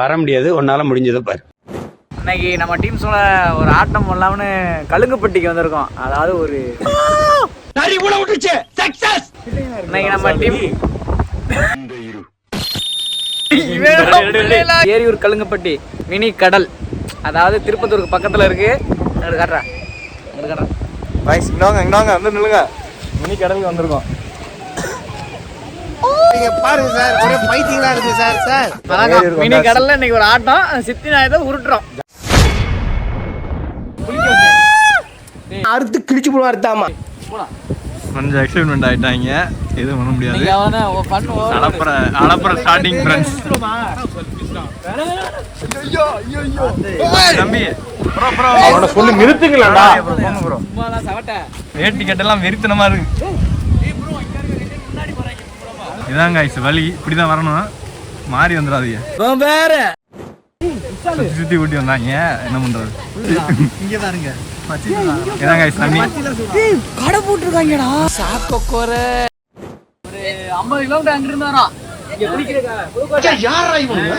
வர முடியாது. உன்னால முடிஞ்சதை பாரு. இன்னைக்கு நம்ம டீம்ஸோட ஒரு ஆட்டம் போடலாம்னு கழுங்குப்பட்டிக்கு வந்திருக்கோம். அதாவது ஒரு இன்னைக்கு நம்ம டீம் ஏரியூர் கழுங்குப்பட்டி மினி கடல். அதாவது திருப்பத்தூருக்கு பக்கத்துல இருக்கு. அங்க காட்டுறேன் அங்க காட்டுறேன் இந்தாங்க இந்தாங்க வந்து நில்லுங்க. மினி கடலுக்கு வந்திருக்கோம். பாருங்க சார் ஒரே பைத்தியங்களா இருக்கு சார் சார். அதான் மினி கடல்ல இன்னைக்கு ஒரு ஆட்டம். சித்தி நாயத்தை உருட்டுறோம். அறுத்து கிழிச்சு போடுவா அறுத்தாமா கொஞ்சம் எக்ஸைட்மெண்ட் ஆயிட்டாங்க. எதுவும் பண்ண முடியாது. அவன அளப்புற அளப்புற ஸ்டார்டிங் ஃப்ரெண்ட்ஸ் தம்பி ப்ரோ ப்ரோ அவனோட சொல்லி நிறுத்துங்களா ப்ரோ வேட்டி கட்டெல்லாம் வெறித்தனமா இருக்கு. இதாங்க ஐஸ் வழி இப்படிதான் வரணும் மாறி வந்துடாதீங்க. வேற. சுத்தி சுத்தி ஊட்டி வந்தாங்க. என்ன பண்றது? இதாங்க ஐஸ் தண்ணி. கடை போட்டிருக்காங்கடா. சாக்கோர ஒரு ஐம்பது கிலோமீட்டர் அங்கிட்டு இருந்து வரோம் இங்க யாரா இவங்க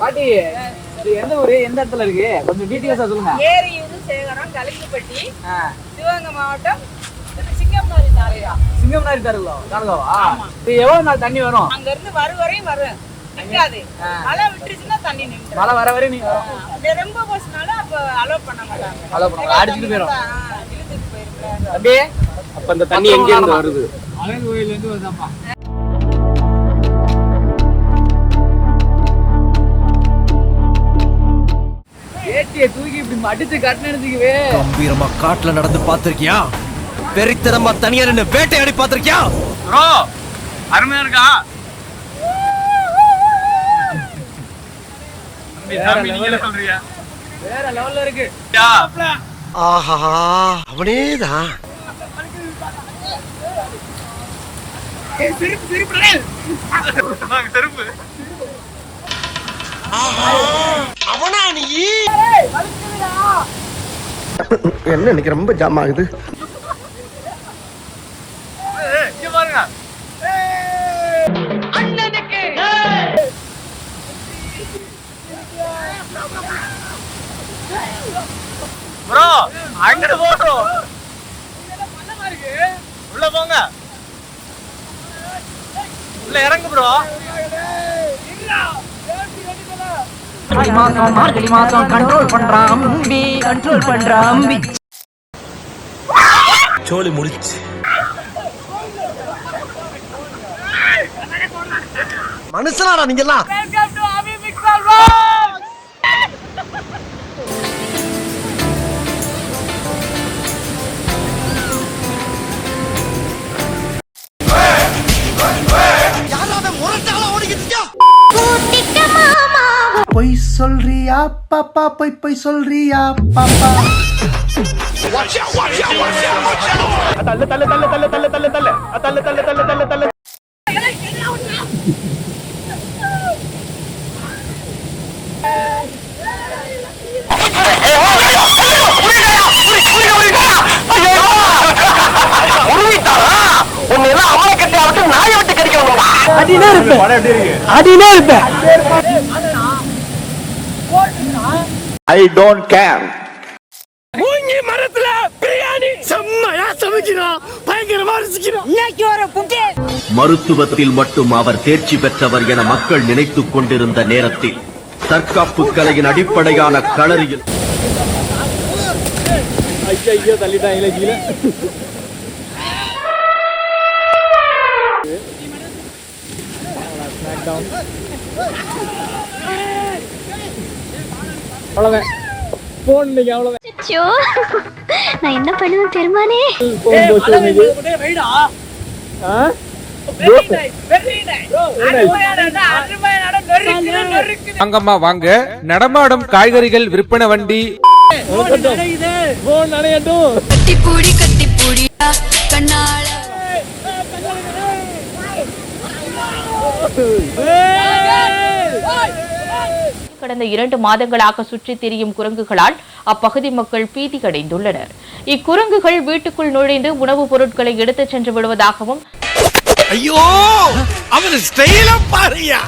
பாட்டி எந்த ஊரு? எந்த இடத்துல இருக்கு? கொஞ்சம் டீட்டெயில்ஸா சொல்லுங்க. சேகரம் சிவகங்கை மாவட்டம் தாலுகா சிங்கம்னாரி தருவா தாலுகாவா இது எவ்வளவு நாள் தண்ணி வரும் அங்க இருந்து வரு வரையும் வரும் நிக்காது. மழை விட்டுருச்சுன்னா தண்ணி நின்று மழை வர வரை நீங்க ரொம்ப போச்சுனால அப்ப அலோவ் பண்ண மாட்டாங்க. பண்ண. அடிச்சிட்டு இழுத்துட்டு போயிருக்கேன் அப்படியே அப்ப அந்த தண்ணி எங்க இருந்து வருது? அழகு இருந்து வருதாப்பா? ஏட்டியை தூக்கி இப்படி மடிச்சு கட்டினதுக்குவே. கம்பீரமா காட்டுல நடந்து பாத்திருக்கியா வெறித்தனமா தனியா நின்னு வேட்டையாடி பாத்திருக்கியா ப்ரோ அருமையா இருக்கா? ஆஹா அவனேதான். அவனா நீ? என்ன இன்னைக்கு ரொம்ப ஜாம் ஆகுது ப்ரோ அங்கிட்டு போட்டோம் உள்ள போங்க. உள்ள இறங்கு ப்ரோ. மார்கழி மாசம் மார்கழி மாசம் கண்ட்ரோல் பண்றான் அம்பி கண்ட்ரோல் பண்றான் அம்பி. சோலி முடிச்சு. மனுஷனாடா நீங்க எல்லாம் சொல்றியா? பாப்பா பொய் பொய் சொல்றியா? பாப்பா. அடினே இருப்பேன் படம் எப்படி இருக்கு அடினே இருப்பேன். ஐ டோன்ட் கேர் மருத்துவத்தில் மட்டும் அவர் தேர்ச்சி பெற்றவர் என மக்கள் நினைத்துக் கொண்டிருந்த நேரத்தில் தற்காப்பு கலையின் அடிப்படையான களரியில் ஐயோ தள்ளிட்டாங்களே கீழே அவ்வளவுதான். போன் இன்னைக்கு அவ்வளவுதான். அச்சோ நான் என்ன பண்ணுவேன் பெருமானே? வாங்கம்மா வாங்க. நடமாடும் காய்கறிகள் விற்பனை வண்டி. கட்டிப்பூடி கட்டிப்பூடியா கண்ணால. கடந்த இரண்டு மாதங்களாக சுற்றித் திரியும் குரங்குகளால் அப்பகுதி மக்கள் பீதியடைந்துள்ளனர் இக்குரங்குகள் வீட்டுக்குள் நுழைந்து உணவுப் பொருட்களை எடுத்துச் சென்று விடுவதாகவும் ஐயோ! அவர் ஸ்டைல பாருயா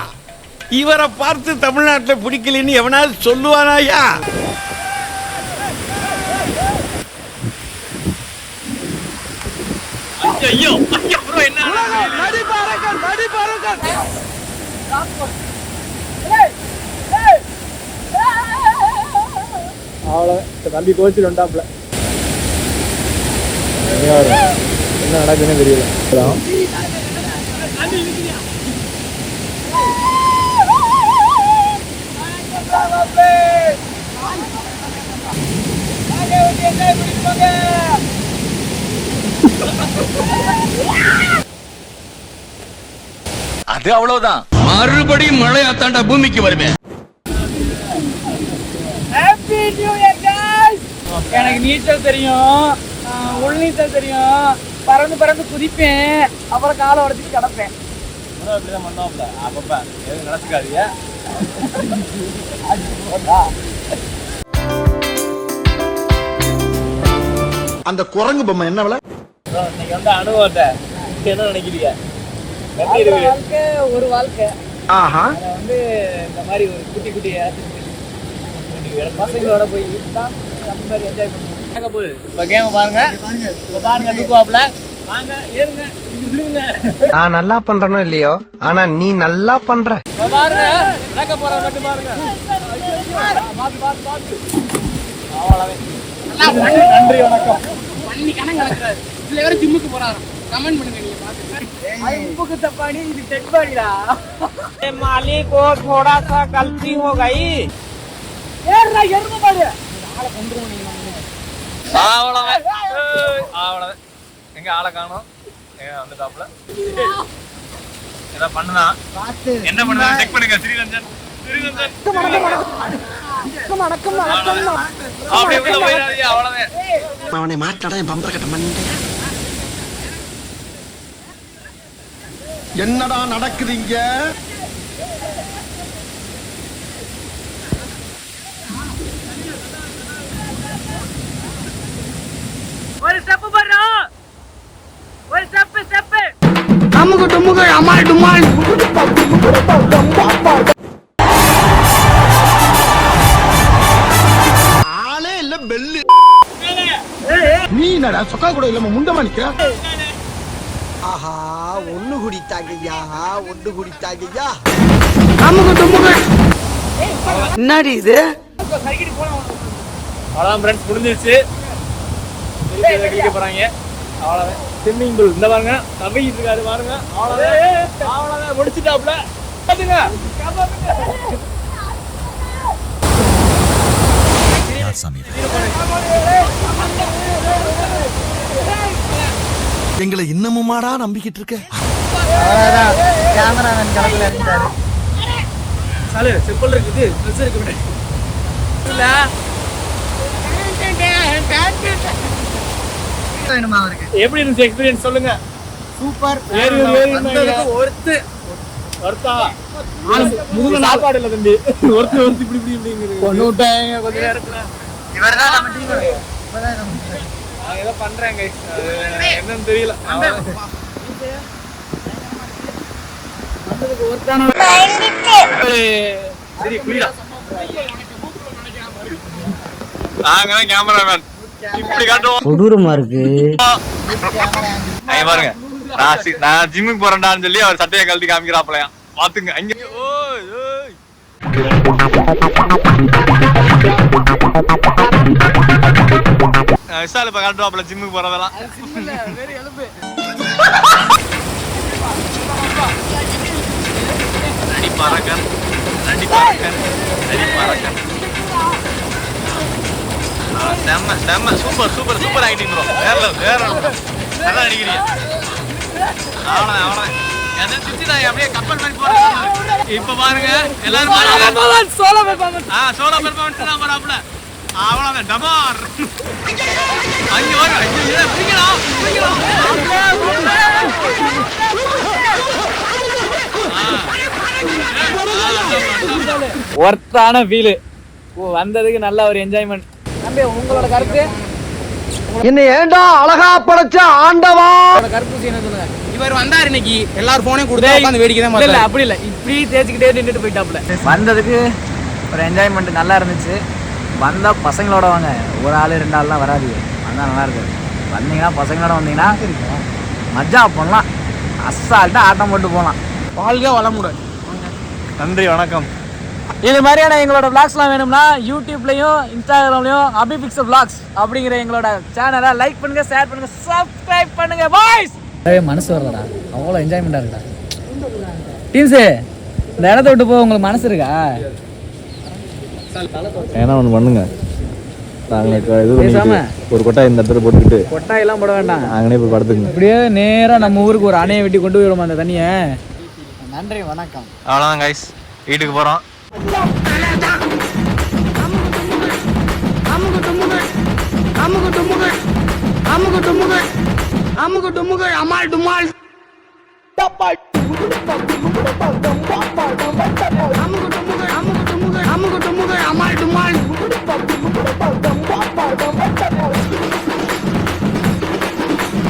இவரை பார்த்து தமிழ்நாட்டுல பிடிக்கலன்னு எவனாவது சொல்லுவானாயா அவ்வளோ தம்பி கோச்சில் வந்தாப்புல. என்ன நடக்குதுன்னு தெரியல. அது அவ்வளவுதான். மறுபடியும் மழையாத்தாண்டா பூமிக்கு வருமே? எனக்கு நீச்சல் தெரியும். ஆஹ் உள் நீச்சல் தெரியும். பறந்து பறந்து குதிப்பேன். அப்புறம் காலை உடச்சிட்டு கிடப்பேன். அப்படிதான் பண்ணாப்ல அப்பப்ப எதுவும் நினைச்சுக்காதீங்க. அந்த குரங்கு பொம்மை என்ன விலை? இன்னைக்கு வந்து அனுபவத்தை. என்ன நினைக்கிறீங்க? ஒரு வாழ்க்கை. ஆஹா. வந்து இந்த மாதிரி ஒரு குட்டி குட்டி பசங்களோட போய் தான் அந்த மாதிரி என்ஜாய் பண்ணுவோம் போகுது இப்போ கேம் பாருங்க இப்போ பாருங்க தூக்குவாப்ல வாங்க ஏறுங்க இங்க விழுங்க நான் நல்லா பண்றனோ இல்லையோ ஆனா நீ நல்லா பண்ற இப்போ பாருங்க நடக்க போற மட்டும் பாருங்க பாத்து பாத்து பாத்து அவ்வளோவே நன்றி வணக்கம் பண்ணி கணக்கு நடக்கிறாரு இதுல வேற ஜிம்முக்கு போறாராம் கமெண்ட் பண்ணுங்க நீங்க பாத்து உப்புக்கு தப்பாடி இது டெட் பாடிடா மாலிக் को थोड़ा सा गलती हो गई ஏறுடா எருமை மாடு ஆளை கொண்டுருவோம் நீங்க அவ்வளவுதான் அவ்வளவுதான் எங்க ஆளை காணோம்? எங்க வந்துட்டாப்ல ஏதோ பண்ணுனா? என்ன பண்ணுதா செக் பண்ணுங்க ஸ்ரீரஞ்சன். ஸ்ரீரஞ்சன். அப்படியே உள்ள போயிடாதீங்க அவ்வளவுதான் அவனை மாட்டாடா என் பம்பர கட்ட மண்டை என்னடா நடக்குது ஒரு ஸ்டெப் போறோம். ஒரு ஸ்டெப் ஸ்டெப் ஆளே இல்ல பெல்லு. நீ என்னடா சொக்கா கூட இல்லாம முண்டமா நிக்கிற? ஆஹா ஒண்ணு குடித்தாங்கய்யா ஒண்ணு குடித்தாங்கய்யா. என்னடி இது? அவ்வளவுதான் ஃப்ரெண்ட்ஸ் முடிஞ்சிருச்சு. போறாங்க? அவ்வளவுதான். ஸ்விம்மிங் பூல் இந்த பாருங்க தம்பிக்கிட்டு இருக்காரு பாருங்க. அவ்வளவுதான். அவ்வளவுதான். முடிச்சுட்டாப்ல பாத்துங்க. எங்களை இன்னமுமாடா நம்பிக்கிட்டு இருக்க? கேமராமேன் இருந்தாரு சாலு செப்பல் இருக்குது ட்ரெஸ் இருக்கு. வேணுமா அவருக்கு? எப்படி இருந்துச்சு எக்ஸ்பீரியன்ஸ் சொல்லுங்க. சூப்பர் ஒருத்து. ஒருத்தா முதுகு சாப்பாடு இல்ல தம்பி. ஒருத்தர் ஒருத்தி இப்படி இப்படி இப்படிங்கிறது கொஞ்ச நேரத்துல நம்ம டீம் ஏதோ. அது என்னன்னு தெரியல. நாங்க தான் கேமராமேன் கொடூரமா இருக்கு. பாருங்க. நான் நான் ஜிம்முக்கு போறேன்டான்னு சொல்லி அவர் சட்டையை கழட்டி காமிக்கிறாப்லையா பாத்துங்க அங்க. விஷால் இப்ப காட்டுவாப்ல ஜிம்முக்கு போறதெல்லாம். நடி பறக்கன் ஆ, செம்ம செம்ம super super super acting bro வேற வேற. நல்லா அடிக்கிறீங்க. அவ்வளவுதான் அவ்வளவுதான் என்ன சுத்தி நான் அப்படியே கப்பல் மாதிரி இப்ப பாருங்க எல்லாரும் பாருங்க. சோலோ பெர்ஃபார்மன்ஸ் ஆ சோலோ பெர்ஃபார்மன்ஸ் தான் அவ்வளவுதான் டமார் அங்க வர ஐயோ பிடிக்கலாம் பிடிக்கலாம் ஒர்த்தான ஃபீல் வந்ததுக்கு நல்ல ஒரு என்ஜாய்மெண்ட் தம்பி உங்களோட கருத்து என்ன ஏண்டா அழகா படைச்ச ஆண்டவா? கருத்து என்ன சொல்லுங்க? இவர் வந்தார் இன்னைக்கு. எல்லாரும் போனையும் கொடுத்து உட்காந்து வேடிக்கை தான் இல்ல அப்படி இல்ல. இப்படி தேய்ச்சிக்கிட்டே நின்றுட்டு போயிட்டாப்ல வந்ததுக்கு ஒரு என்ஜாய்மெண்ட் நல்லா இருந்துச்சு. வந்தா பசங்களோட வாங்க. ஒரு ஆள் ரெண்டு ஆள்லாம் வராது. வந்தா நல்லா இருக்கு வந்தீங்கன்னா பசங்களோட வந்தீங்கன்னா மஜா பண்ணலாம் அசால்ட்டா ஆட்டம் போட்டு போகலாம் வாழ்க வளமுடன். நன்றி வணக்கம். இது மாதிரியான எங்களோட vlogsலாம் வேணும்னா யூடியூப்லயும் இன்ஸ்டாகிராம்லயும் அபிபிக்ஸ் vlogs அப்படிங்கிற எங்களோட சேனலை லைக் பண்ணுங்க ஷேர் பண்ணுங்க சப்ஸ்கிரைப் பண்ணுங்க பாய்ஸ் மனசு வரலடா. அவ்வளோ என்ஜாய்மெண்ட்டாக இருக்குடா. டீம்ஸு இந்த இடத்த விட்டு போக உங்களுக்கு மனசு இருக்கா? ஏன்னா ஒன்று பண்ணுங்க? ஒரு கொட்டா இந்த இடத்துல போட்டுக்கிட்டு கொட்டாயெல்லாம் போட வேண்டாம். அங்கனே போய் படுத்துங்க அப்படியே நேராக நம்ம ஊருக்கு ஒரு அணையை வெட்டி கொண்டு போயிடுவோம் அந்த தண்ணியை? நன்றி வணக்கம். அவ்வளோதான் கைஸ் வீட்டுக்கு போகிறோம் அமுகு டுமுகு அமால் டுமால் டப்பால் அமுகு டுமுகு அமுகு டுமுகு அமுகு டுமுகு அமால் டுமால்